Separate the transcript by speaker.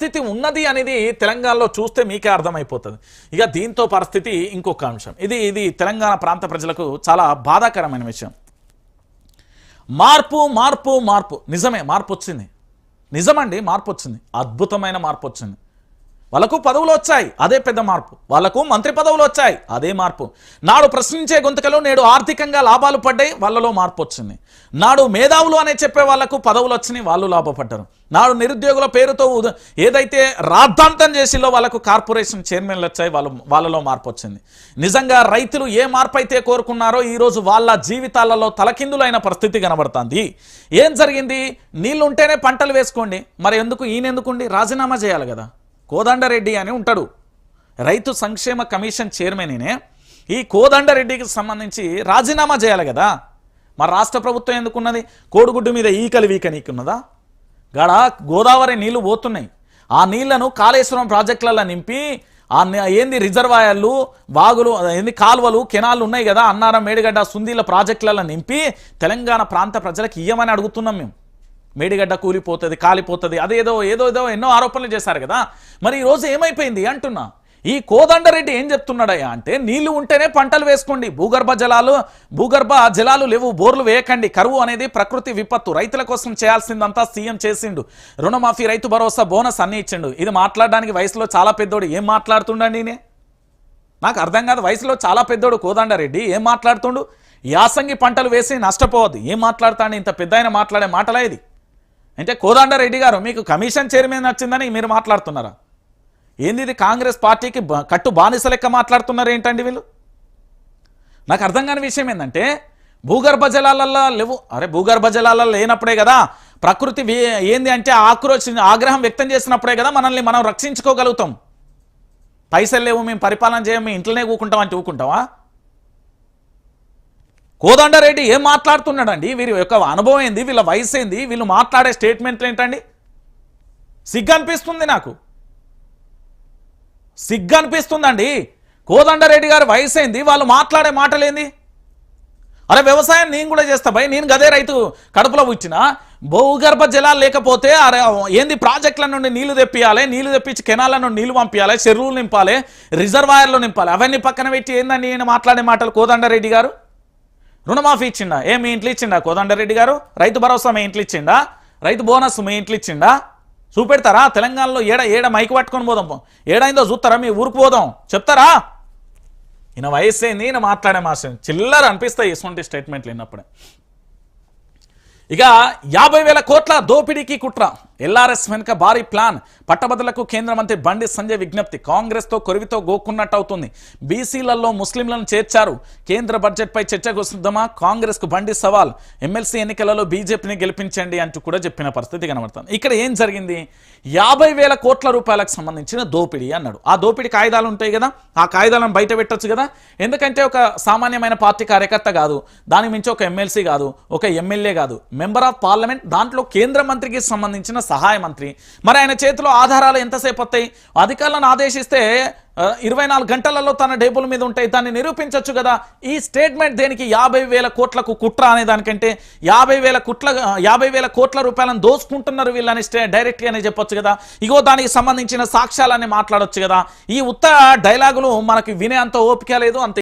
Speaker 1: స్థితి ఉన్నది అనేది తెలంగాణలో చూస్తే మీకే అర్థమైపోతుంది. ఇక దీంతో పరిస్థితి ఇంకొక అంశం. ఇది ఇది తెలంగాణ ప్రాంత ప్రజలకు చాలా బాధాకరమైన విషయం. మార్పు మార్పు మార్పు. నిజమే మార్పు వచ్చింది. నిజమండి మార్పు వచ్చింది. అద్భుతమైన మార్పు వచ్చింది. వాళ్ళకు పదవులు వచ్చాయి అదే పెద్ద మార్పు. వాళ్ళకు మంత్రి పదవులు వచ్చాయి అదే మార్పు. నాడు ప్రశ్నించే గొంతుకలు నేడు ఆర్థికంగా లాభాలు పడ్డాయి వాళ్ళలో మార్పు వచ్చింది. నాడు మేధావులు అనే చెప్పే వాళ్ళకు పదవులు వచ్చినాయి వాళ్ళు లాభపడ్డారు. నాడు నిరుద్యోగుల పేరుతో ఏదైతే రాద్ధాంతం చేసిందో వాళ్ళకు కార్పొరేషన్ చైర్మన్లు వచ్చాయి వాళ్ళు వాళ్ళలో మార్పు వచ్చింది. నిజంగా రైతులు ఏ మార్పు అయితే కోరుకున్నారో ఈరోజు వాళ్ళ జీవితాలలో తలకిందులైన పరిస్థితి కనబడుతుంది. ఏం జరిగింది? నీళ్ళు ఉంటేనే పంటలు వేసుకోండి. మరి ఎందుకు ఈయనెందుకుండి? రాజీనామా చేయాలి కదా. కోదండరెడ్డి అని ఉంటాడు. రైతు సంక్షేమ కమిషన్ చైర్మన్నే ఈ కోదండరెడ్డికి సంబంధించి రాజీనామా చేయాలి కదా. మరి రాష్ట్ర ప్రభుత్వం ఎందుకున్నది? కోడిగుడ్డు మీద ఈకలు వీకనీకున్నదా? గాడ గోదావరి నీళ్ళు పోతున్నాయి. ఆ నీళ్ళను కాళేశ్వరం ప్రాజెక్టులలో నింపి ఆ ఏంది రిజర్వాయర్లు వాగులు ఏంది కాలువలు కెనాలు ఉన్నాయి కదా అన్నారం మేడిగడ్డ సుందీల ప్రాజెక్టులలో నింపి తెలంగాణ ప్రాంత ప్రజలకు ఇయ్యమని అడుగుతున్నాం మేము. మేడిగడ్డ కూలిపోతుంది కాలిపోతుంది అదేదో ఏదో ఏదో ఎన్నో ఆరోపణలు చేశారు కదా. మరి ఈ రోజు ఏమైపోయింది అంటున్నా. ఈ కోదండరెడ్డి ఏం చెప్తున్నాడయ్యా అంటే నీళ్ళు ఉంటేనే పంటలు వేసుకోండి భూగర్భ జలాలు భూగర్భ జలాలు లేవు బోర్లు వేయకండి కరువు అనేది ప్రకృతి విపత్తు రైతుల కోసం చేయాల్సిందంతా సీఎం చేసిండు. రుణమాఫీ రైతు భరోసా బోనస్ అన్ని ఇచ్చిండు. ఇది మాట్లాడడానికి వయసులో చాలా పెద్దోడు ఏం మాట్లాడుతుండండి నేనే నాకు అర్థం కాదు వయసులో చాలా పెద్దోడు కోదండరెడ్డి ఏం మాట్లాడుతుండు? యాసంగి పంటలు వేసి నష్టపోవద్దు. ఏం మాట్లాడతాడు? ఇంత పెద్ద మాట్లాడే మాటలా ఇది? అంటే కోదండరెడ్డి గారు మీకు కమిషన్ చైర్మన్ వచ్చిందని మీరు మాట్లాడుతున్నారా? ఏంది ఇది కాంగ్రెస్ పార్టీకి కట్టు బానిస లెక్క మాట్లాడుతున్నారు ఏంటండి వీళ్ళు? నాకు అర్థం కాని విషయం ఏంటంటే భూగర్భ జలాలల్లో లేవు. అరే భూగర్భ జలాలలో లేనప్పుడే కదా ప్రకృతి ఏంది అంటే ఆక్రోశ ఆగ్రహం వ్యక్తం చేసినప్పుడే కదా మనల్ని మనం రక్షించుకోగలుగుతాం. పైసలు లేవు మేము పరిపాలన చేయం మేము ఇంట్లోనే ఊకుంటాం అంటే ఊకుంటావా? కోదండరెడ్డి ఏం మాట్లాడుతున్నాడండి? వీరి యొక్క అనుభవం ఏంది? వీళ్ళ వయసు ఏంది? వీళ్ళు మాట్లాడే స్టేట్మెంట్లు ఏంటండి? సిగ్గు అనిపిస్తుంది నాకు. సిగ్గు అనిపిస్తుందండి కోదండరెడ్డి గారు వయసు అయింది వాళ్ళు మాట్లాడే మాటలేంది? అరే వ్యవసాయం నేను కూడా చేస్తా భయ్ నేను గదే రైతు కడుపులో పుట్టిన భూగర్భ జలాలు లేకపోతే అరే ఏంది ప్రాజెక్టుల నుండి నీళ్ళు తెప్పియాలి నీళ్ళు తెప్పించి కెనాల నుండి నీళ్ళు పంపించాలి చెరువులు నింపాలి రిజర్వాయర్లు నింపాలి అవన్నీ పక్కన పెట్టి ఏందండి నేను మాట్లాడే మాటలు కోదండరెడ్డి గారు? రుణమాఫీ ఇచ్చిండా? ఏ మీ ఇంట్లో ఇచ్చిండా కోదండరెడ్డి గారు? రైతు భరోసా మీ ఇంట్లో ఇచ్చిండా? రైతు బోనస్ మీ ఇంట్లో ఇచ్చిండా? చూపెడతారా? తెలంగాణలో ఏడ ఏడ మైకి పట్టుకొని పోదాం ఏడైందో చూస్తారా? మీ ఊరికి పోదాం. చెప్తారా? ఈయన వయసు ఏంది ఈయన మాట్లాడే మాసం చిల్లర అనిపిస్తాయి ఇటువంటి స్టేట్మెంట్లు విన్నప్పుడే. ఇక యాభై వేల కోట్ల దోపిడీకి కుట్ర. ఎల్ఆర్ఎస్ వెనుక భారీ ప్లాన్. పట్టభద్రులకు కేంద్ర మంత్రి బండి సంజయ్ విజ్ఞప్తి. కాంగ్రెస్తో కొరివితో గోక్కున్నట్టు అవుతుంది బీసీలలో ముస్లింలను చేర్చారు. కేంద్ర బడ్జెట్పై చర్చకు సిద్ధమా కాంగ్రెస్కు బండి సవాల్. ఎమ్మెల్సీ ఎన్నికలలో బీజేపీని గెలిపించండి అంటూ కూడా చెప్పిన పరిస్థితి కనబడుతుంది. ఇక్కడ ఏం జరిగింది? యాభై వేల కోట్ల రూపాయలకు సంబంధించిన దోపిడీ అన్నాడు. ఆ దోపిడీ కాయిదాలు ఉంటాయి కదా? ఆ కాయిదాలను బయట పెట్టొచ్చు కదా? ఎందుకంటే ఒక సామాన్యమైన పార్టీ కార్యకర్త కాదు. దానికి మించి ఒక ఎమ్మెల్సీ కాదు. ఒక ఎమ్మెల్యే కాదు. మెంబర్ ఆఫ్ పార్లమెంట్ దాంట్లో కేంద్ర మంత్రికి సంబంధించిన సహాయ మంత్రి. మరి ఆయన చేతిలో ఆధారాలు ఎంతసేపు వస్తాయి? అధికారులను ఆదేశిస్తే ఇరవై నాలుగు గంటలలో తన డేబుల్ మీద ఉంటాయి దాన్ని నిరూపించవచ్చు కదా. ఈ స్టేట్మెంట్ దేనికి యాభై వేల కోట్లకు కుట్ర అనే దానికంటే యాభై వేల కుట్ల యాభై వేల కోట్ల రూపాయలను దోచుకుంటున్నారు వీళ్ళని స్టే అని చెప్పొచ్చు కదా. ఇగో దానికి సంబంధించిన సాక్ష్యాలని మాట్లాడొచ్చు కదా. ఈ ఉత్త డైలాగులు మనకి వినే అంత ఓపిక లేదు అంత